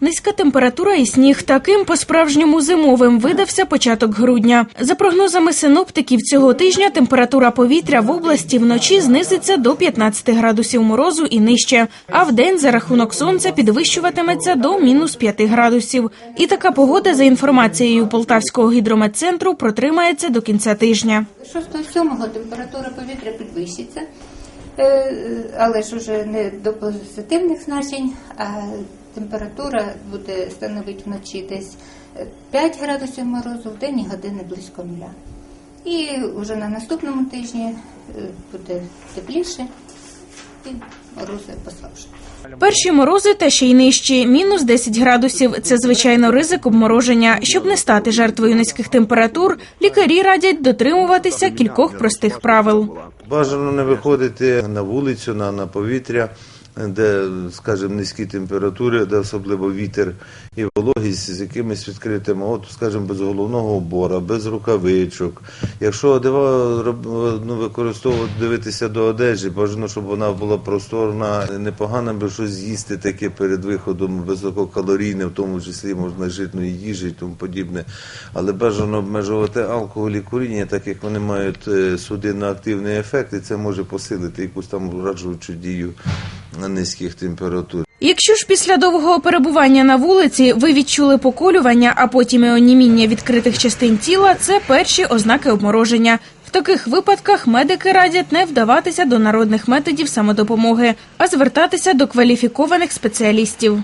Низька температура і сніг таким по-справжньому зимовим видався початок грудня. За прогнозами синоптиків, цього тижня температура повітря в області вночі знизиться до 15 градусів морозу і нижче, а вдень за рахунок сонця підвищуватиметься до мінус 5 градусів. І така погода, за інформацією Полтавського гідрометцентру, протримається до кінця тижня. 6-7 температура повітря підвищиться, е, але ж уже не до позитивних значень, а температура буде становити вночі десь 5 градусів морозу, в день і години близько нуля. І вже на наступному тижні е, буде тепліше і морози послабшать. Перші морози та ще й нижчі, мінус 10 градусів. Це звичайно ризик обмороження. Щоб не стати жертвою низьких температур, лікарі радять дотримуватися кількох простих правил. Бажано не виходити на вулицю, на, на повітря, де, скажімо, низькі температури, де особливо вітер і вологість з якимись відкритими, от, скажімо, без головного убора, без рукавичок. Якщо одява ну, використовувати, дивитися до одежі, бажано, щоб вона була просторна, непогано би щось з'їсти таке перед виходом, висококалорійне, в тому числі можна житної їжі і тому подібне. Але бажано обмежувати алкоголь і куріння, так як вони мають е, судинно-активний ефект, і це може посилити якусь там враджуючу дію низьких температур. Якщо ж після довгого перебування на вулиці ви відчули поколювання, а потім і оніміння відкритих частин тіла, це перші ознаки обмороження. В таких випадках медики радять не вдаватися до народних методів самодопомоги, а звертатися до кваліфікованих спеціалістів.